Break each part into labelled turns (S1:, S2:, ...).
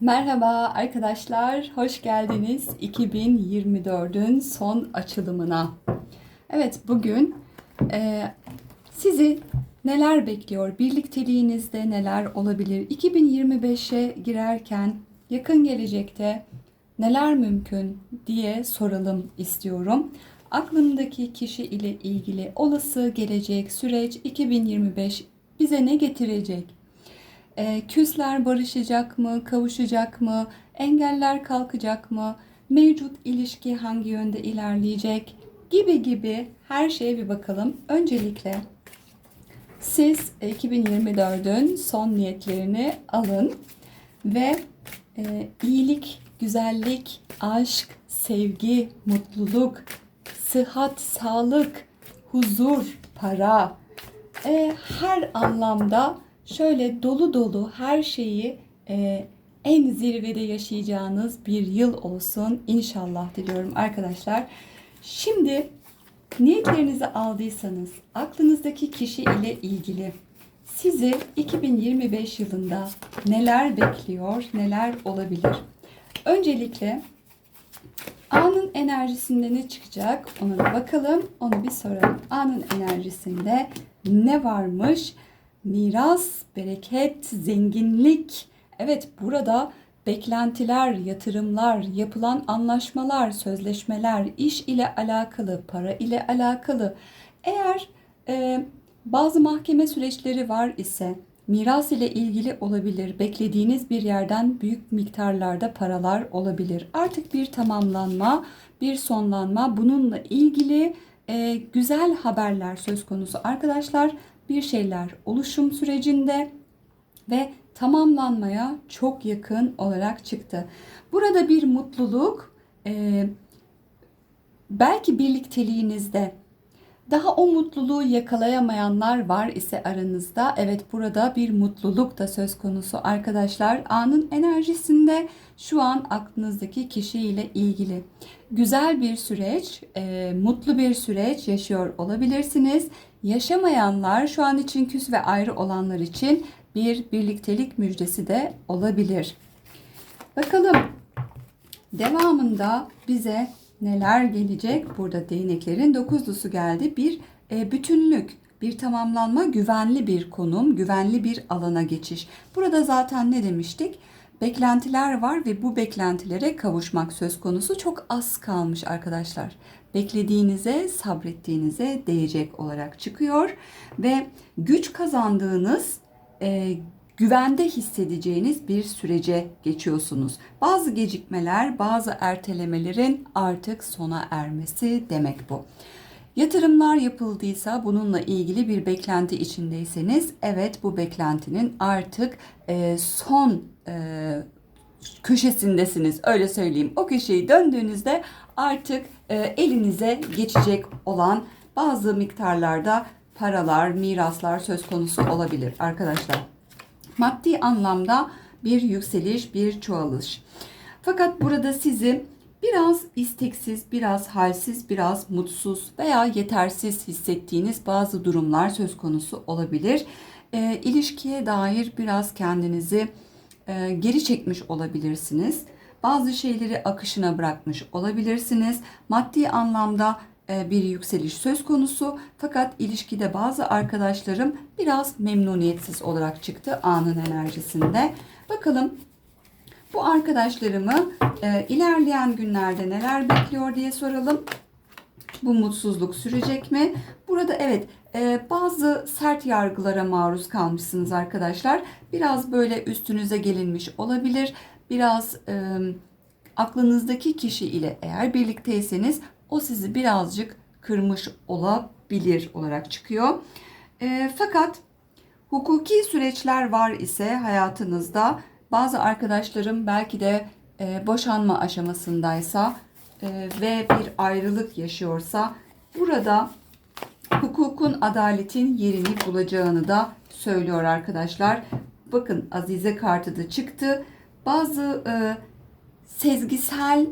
S1: Merhaba arkadaşlar, hoş geldiniz 2024'ün son açılımına. Evet, bugün e, sizi neler bekliyor, birlikteliğinizde neler olabilir, 2025'e girerken yakın gelecekte neler mümkün diye soralım istiyorum. Aklımdaki kişi ile ilgili olası gelecek süreç 2025 bize ne getirecek? E, küsler barışacak mı, kavuşacak mı, engeller kalkacak mı, mevcut ilişki hangi yönde ilerleyecek gibi gibi her şeye bir bakalım. Öncelikle siz 2024'ün son niyetlerini alın ve e, iyilik, güzellik, aşk, sevgi, mutluluk, sıhhat, sağlık, huzur, para, e, her anlamda şöyle dolu dolu her şeyi e, en zirvede yaşayacağınız bir yıl olsun inşallah diliyorum arkadaşlar. Şimdi niyetlerinizi aldıysanız aklınızdaki kişi ile ilgili sizi 2025 yılında neler bekliyor, neler olabilir? Öncelikle anın enerjisinde ne çıkacak ona bir bakalım, onu bir soralım. Anın enerjisinde ne varmış? Miras, bereket, zenginlik. Evet burada beklentiler, yatırımlar, yapılan anlaşmalar, sözleşmeler, iş ile alakalı, para ile alakalı. Eğer e, bazı mahkeme süreçleri var ise miras ile ilgili olabilir. Beklediğiniz bir yerden büyük miktarlarda paralar olabilir. Artık bir tamamlanma, bir sonlanma bununla ilgili e, güzel haberler söz konusu arkadaşlar bir şeyler oluşum sürecinde ve tamamlanmaya çok yakın olarak çıktı. Burada bir mutluluk e, belki birlikteliğinizde daha o mutluluğu yakalayamayanlar var ise aranızda evet burada bir mutluluk da söz konusu arkadaşlar. Anın enerjisinde şu an aklınızdaki kişiyle ilgili güzel bir süreç, e, mutlu bir süreç yaşıyor olabilirsiniz. Yaşamayanlar şu an için küs ve ayrı olanlar için bir birliktelik müjdesi de olabilir. Bakalım devamında bize neler gelecek? Burada değneklerin dokuzlusu geldi. Bir e, bütünlük, bir tamamlanma, güvenli bir konum, güvenli bir alana geçiş. Burada zaten ne demiştik? Beklentiler var ve bu beklentilere kavuşmak söz konusu çok az kalmış arkadaşlar. Beklediğinize, sabrettiğinize değecek olarak çıkıyor ve güç kazandığınız e, güvende hissedeceğiniz bir sürece geçiyorsunuz. Bazı gecikmeler, bazı ertelemelerin artık sona ermesi demek bu. Yatırımlar yapıldıysa bununla ilgili bir beklenti içindeyseniz evet bu beklentinin artık e, son e, köşesindesiniz öyle söyleyeyim. O köşeyi döndüğünüzde artık e, elinize geçecek olan bazı miktarlarda paralar, miraslar söz konusu olabilir arkadaşlar. Maddi anlamda bir yükseliş, bir çoğalış. Fakat burada sizi biraz isteksiz, biraz halsiz, biraz mutsuz veya yetersiz hissettiğiniz bazı durumlar söz konusu olabilir. E, ilişkiye dair biraz kendinizi e, geri çekmiş olabilirsiniz. Bazı şeyleri akışına bırakmış olabilirsiniz. Maddi anlamda e, bir yükseliş söz konusu fakat ilişkide bazı arkadaşlarım biraz memnuniyetsiz olarak çıktı anın enerjisinde. Bakalım bu arkadaşlarımı e, ilerleyen günlerde neler bekliyor diye soralım. Bu mutsuzluk sürecek mi? Burada evet e, bazı sert yargılara maruz kalmışsınız arkadaşlar. Biraz böyle üstünüze gelinmiş olabilir. Biraz e, aklınızdaki kişi ile eğer birlikteyseniz o sizi birazcık kırmış olabilir olarak çıkıyor. E, fakat hukuki süreçler var ise hayatınızda bazı arkadaşlarım belki de e, boşanma aşamasındaysa ve bir ayrılık yaşıyorsa burada hukukun adaletin yerini bulacağını da söylüyor arkadaşlar. Bakın Azize kartı da çıktı. Bazı e, sezgisel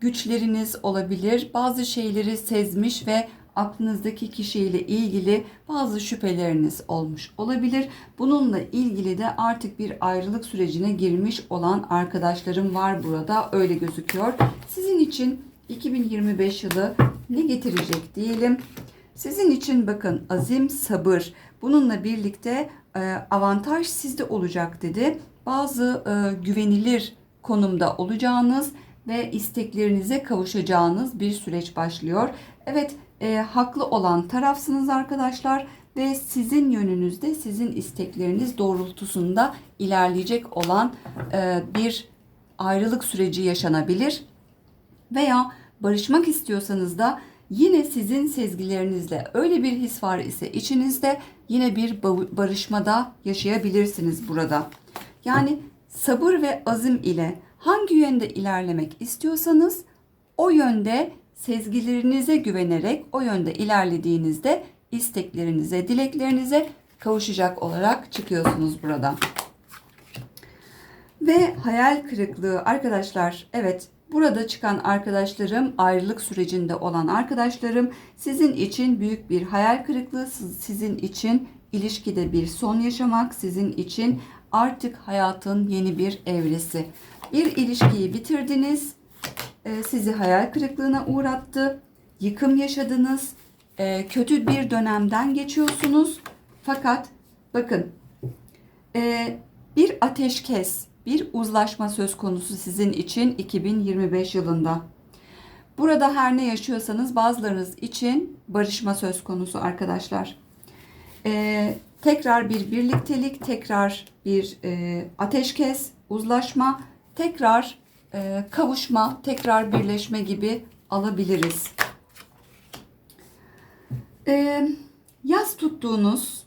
S1: güçleriniz olabilir. Bazı şeyleri sezmiş ve aklınızdaki kişiyle ilgili bazı şüpheleriniz olmuş olabilir. Bununla ilgili de artık bir ayrılık sürecine girmiş olan arkadaşlarım var burada. Öyle gözüküyor. Sizin için 2025 yılı ne getirecek diyelim. Sizin için bakın azim, sabır. Bununla birlikte e, avantaj sizde olacak dedi. Bazı e, güvenilir konumda olacağınız ve isteklerinize kavuşacağınız bir süreç başlıyor. Evet, e, haklı olan tarafsınız arkadaşlar ve sizin yönünüzde sizin istekleriniz doğrultusunda ilerleyecek olan bir ayrılık süreci yaşanabilir veya barışmak istiyorsanız da yine sizin sezgilerinizle öyle bir his var ise içinizde yine bir barışmada yaşayabilirsiniz burada. Yani sabır ve azim ile hangi yönde ilerlemek istiyorsanız o yönde sezgilerinize güvenerek o yönde ilerlediğinizde isteklerinize, dileklerinize kavuşacak olarak çıkıyorsunuz burada. Ve hayal kırıklığı arkadaşlar evet burada çıkan arkadaşlarım ayrılık sürecinde olan arkadaşlarım sizin için büyük bir hayal kırıklığı sizin için ilişkide bir son yaşamak sizin için artık hayatın yeni bir evresi. Bir ilişkiyi bitirdiniz e, sizi hayal kırıklığına uğrattı. Yıkım yaşadınız. E, kötü bir dönemden geçiyorsunuz. Fakat bakın e, bir ateşkes, bir uzlaşma söz konusu sizin için 2025 yılında. Burada her ne yaşıyorsanız bazılarınız için barışma söz konusu arkadaşlar. Ee, tekrar bir birliktelik, tekrar bir e, ateşkes, uzlaşma, tekrar e, kavuşma, tekrar birleşme gibi alabiliriz. E, yaz tuttuğunuz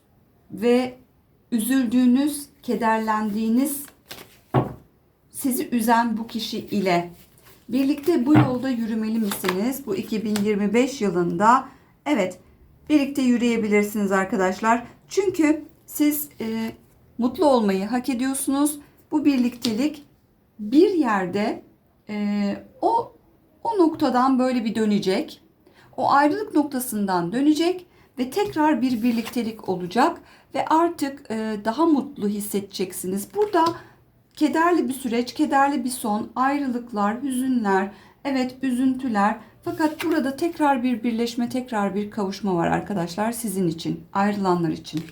S1: ve üzüldüğünüz, kederlendiğiniz, sizi üzen bu kişi ile birlikte bu yolda yürümeli misiniz? Bu 2025 yılında evet birlikte yürüyebilirsiniz arkadaşlar. Çünkü siz e, mutlu olmayı hak ediyorsunuz. Bu birliktelik bir yerde e, o o noktadan böyle bir dönecek. O ayrılık noktasından dönecek ve tekrar bir birliktelik olacak ve artık e, daha mutlu hissedeceksiniz. Burada kederli bir süreç, kederli bir son, ayrılıklar, hüzünler, evet üzüntüler. Fakat burada tekrar bir birleşme, tekrar bir kavuşma var arkadaşlar sizin için, ayrılanlar için.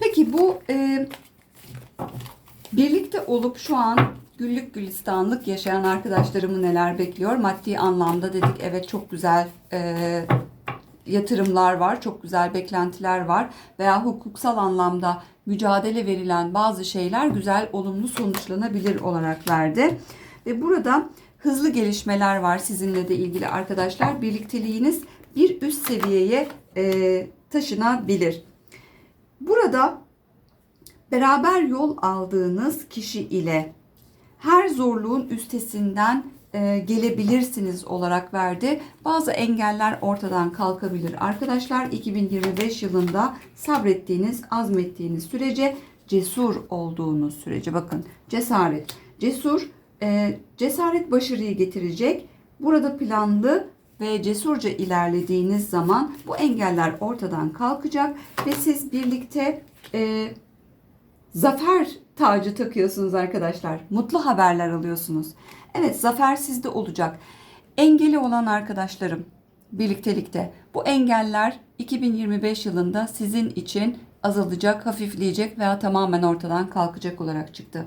S1: Peki bu e, Birlikte olup şu an güllük gülistanlık yaşayan arkadaşlarımı neler bekliyor? Maddi anlamda dedik evet çok güzel e, yatırımlar var, çok güzel beklentiler var veya hukuksal anlamda mücadele verilen bazı şeyler güzel, olumlu sonuçlanabilir olarak verdi. Ve burada hızlı gelişmeler var sizinle de ilgili arkadaşlar. Birlikteliğiniz bir üst seviyeye e, taşınabilir. Burada beraber yol aldığınız kişi ile her zorluğun üstesinden e, gelebilirsiniz olarak verdi. Bazı engeller ortadan kalkabilir. Arkadaşlar 2025 yılında sabrettiğiniz, azmettiğiniz sürece cesur olduğunuz sürece bakın cesaret. Cesur, e, cesaret başarıyı getirecek. Burada planlı ve cesurca ilerlediğiniz zaman bu engeller ortadan kalkacak ve siz birlikte e, zafer tacı takıyorsunuz arkadaşlar. Mutlu haberler alıyorsunuz. Evet zafer sizde olacak. Engeli olan arkadaşlarım birliktelikte bu engeller 2025 yılında sizin için azalacak, hafifleyecek veya tamamen ortadan kalkacak olarak çıktı.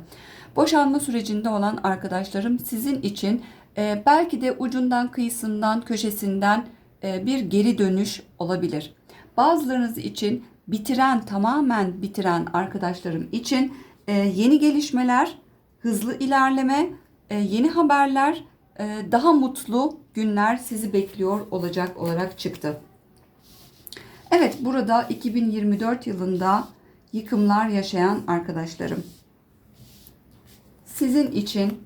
S1: Boşanma sürecinde olan arkadaşlarım sizin için e, belki de ucundan, kıyısından, köşesinden e, bir geri dönüş olabilir. Bazılarınız için bitiren, tamamen bitiren arkadaşlarım için e, yeni gelişmeler, hızlı ilerleme, e, yeni haberler, e, daha mutlu günler sizi bekliyor olacak olarak çıktı. Evet burada 2024 yılında yıkımlar yaşayan arkadaşlarım. Sizin için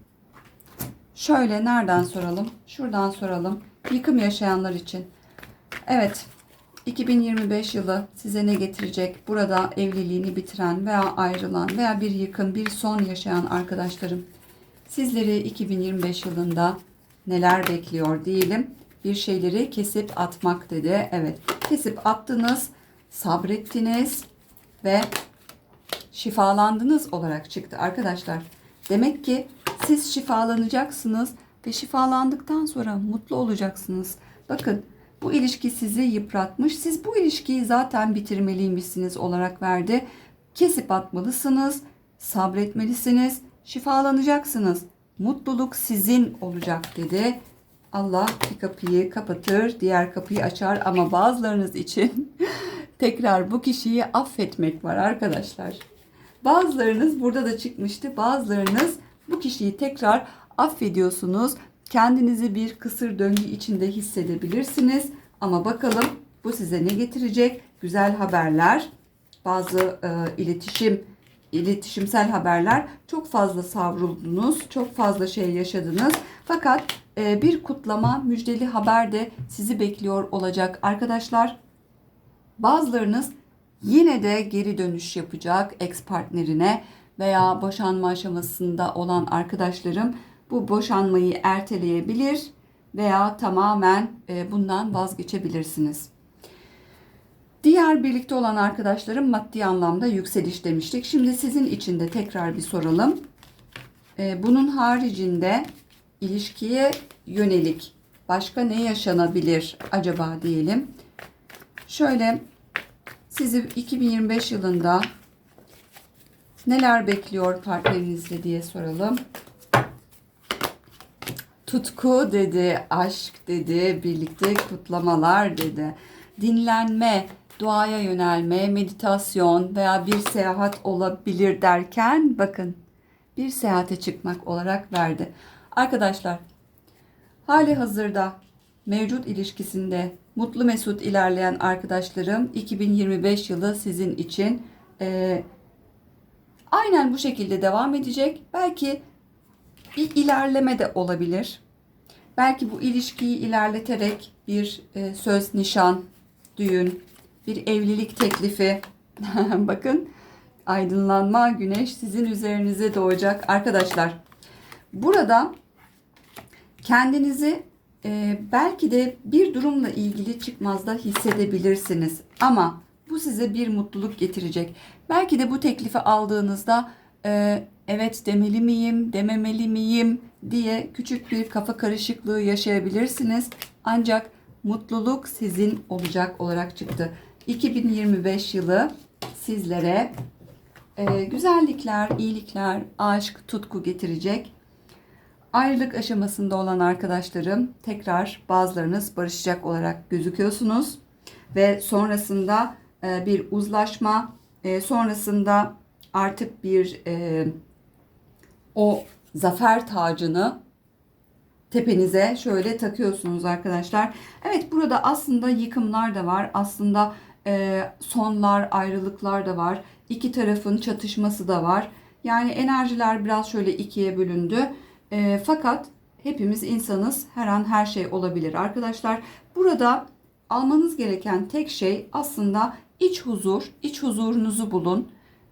S1: şöyle nereden soralım? Şuradan soralım. Yıkım yaşayanlar için. Evet 2025 yılı size ne getirecek? Burada evliliğini bitiren veya ayrılan veya bir yıkım, bir son yaşayan arkadaşlarım sizleri 2025 yılında neler bekliyor diyelim. bir şeyleri kesip atmak dedi. Evet, kesip attınız, sabrettiniz ve şifalandınız olarak çıktı arkadaşlar. Demek ki siz şifalanacaksınız ve şifalandıktan sonra mutlu olacaksınız. Bakın bu ilişki sizi yıpratmış. Siz bu ilişkiyi zaten bitirmeliymişsiniz olarak verdi. Kesip atmalısınız, sabretmelisiniz, şifalanacaksınız. Mutluluk sizin olacak dedi. Allah bir kapıyı kapatır, diğer kapıyı açar ama bazılarınız için tekrar bu kişiyi affetmek var arkadaşlar. Bazılarınız burada da çıkmıştı. Bazılarınız bu kişiyi tekrar affediyorsunuz. Kendinizi bir kısır döngü içinde hissedebilirsiniz. Ama bakalım bu size ne getirecek? Güzel haberler, bazı e, iletişim, iletişimsel haberler. Çok fazla savruldunuz, çok fazla şey yaşadınız. Fakat e, bir kutlama, müjdeli haber de sizi bekliyor olacak arkadaşlar. Bazılarınız yine de geri dönüş yapacak ex partnerine veya boşanma aşamasında olan arkadaşlarım bu boşanmayı erteleyebilir veya tamamen e, bundan vazgeçebilirsiniz. Diğer birlikte olan arkadaşlarım maddi anlamda yükseliş demiştik. Şimdi sizin için de tekrar bir soralım. E, Bunun haricinde ilişkiye yönelik başka ne yaşanabilir acaba diyelim. Şöyle sizi 2025 yılında neler bekliyor partnerinizle diye soralım. Tutku dedi, aşk dedi, birlikte kutlamalar dedi. Dinlenme, duaya yönelme, meditasyon veya bir seyahat olabilir derken bakın bir seyahate çıkmak olarak verdi. Arkadaşlar hali hazırda mevcut ilişkisinde mutlu mesut ilerleyen arkadaşlarım 2025 yılı sizin için eee, aynen bu şekilde devam edecek. Belki bir ilerleme de olabilir. Belki bu ilişkiyi ilerleterek bir e, söz, nişan, düğün, bir evlilik teklifi. Bakın aydınlanma, güneş sizin üzerinize doğacak arkadaşlar. Burada kendinizi e, belki de bir durumla ilgili çıkmazda hissedebilirsiniz. Ama bu size bir mutluluk getirecek. Belki de bu teklifi aldığınızda e, evet demeli miyim, dememeli miyim diye küçük bir kafa karışıklığı yaşayabilirsiniz. Ancak mutluluk sizin olacak olarak çıktı. 2025 yılı sizlere e, güzellikler, iyilikler, aşk, tutku getirecek. Ayrılık aşamasında olan arkadaşlarım tekrar bazılarınız barışacak olarak gözüküyorsunuz. Ve sonrasında e, bir uzlaşma, e, sonrasında artık bir e, o zafer tacını tepenize şöyle takıyorsunuz arkadaşlar. Evet burada aslında yıkımlar da var. Aslında e, sonlar, ayrılıklar da var. İki tarafın çatışması da var. Yani enerjiler biraz şöyle ikiye bölündü. E, fakat hepimiz insanız. Her an her şey olabilir arkadaşlar. Burada almanız gereken tek şey aslında iç huzur. İç huzurunuzu bulun.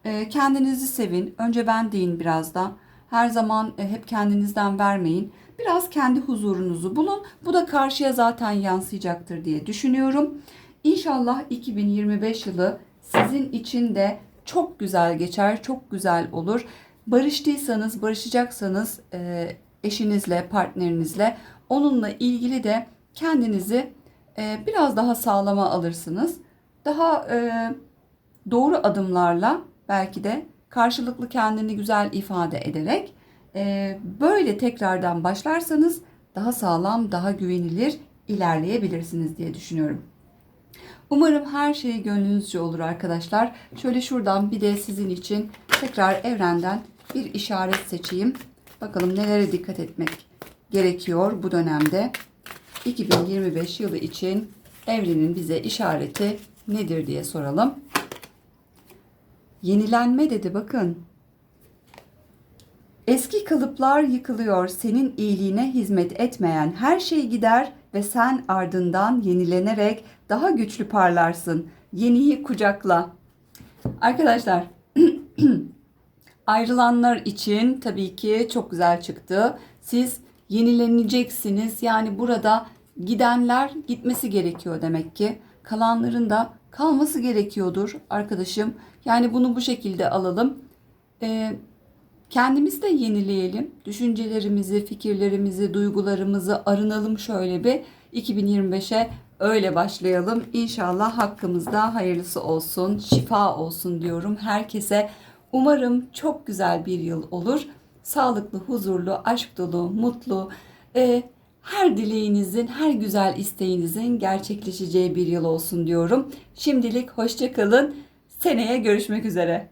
S1: E, kendinizi sevin. Önce ben deyin biraz da. Her zaman e, hep kendinizden vermeyin. Biraz kendi huzurunuzu bulun. Bu da karşıya zaten yansıyacaktır diye düşünüyorum. İnşallah 2025 yılı sizin için de çok güzel geçer, çok güzel olur. Barıştıysanız, barışacaksanız e, eşinizle, partnerinizle onunla ilgili de kendinizi e, biraz daha sağlama alırsınız. Daha doğru adımlarla belki de karşılıklı kendini güzel ifade ederek e, böyle tekrardan başlarsanız daha sağlam, daha güvenilir ilerleyebilirsiniz diye düşünüyorum. Umarım her şey gönlünüzce olur arkadaşlar. Şöyle şuradan bir de sizin için tekrar evrenden bir işaret seçeyim. Bakalım nelere dikkat etmek gerekiyor bu dönemde. 2025 yılı için evrenin bize işareti nedir diye soralım. Yenilenme dedi bakın. Eski kalıplar yıkılıyor. Senin iyiliğine hizmet etmeyen her şey gider ve sen ardından yenilenerek daha güçlü parlarsın. Yeniyi kucakla. Arkadaşlar ayrılanlar için tabii ki çok güzel çıktı. Siz yenileneceksiniz. Yani burada gidenler gitmesi gerekiyor demek ki. Kalanların da kalması gerekiyordur arkadaşım. Yani bunu bu şekilde alalım. Ee, kendimizi de yenileyelim. Düşüncelerimizi, fikirlerimizi, duygularımızı arınalım şöyle bir. 2025'e öyle başlayalım. İnşallah hakkımızda hayırlısı olsun, şifa olsun diyorum herkese. Umarım çok güzel bir yıl olur. Sağlıklı, huzurlu, aşk dolu, mutlu, e, her dileğinizin, her güzel isteğinizin gerçekleşeceği bir yıl olsun diyorum. Şimdilik hoşça kalın. Seneye görüşmek üzere.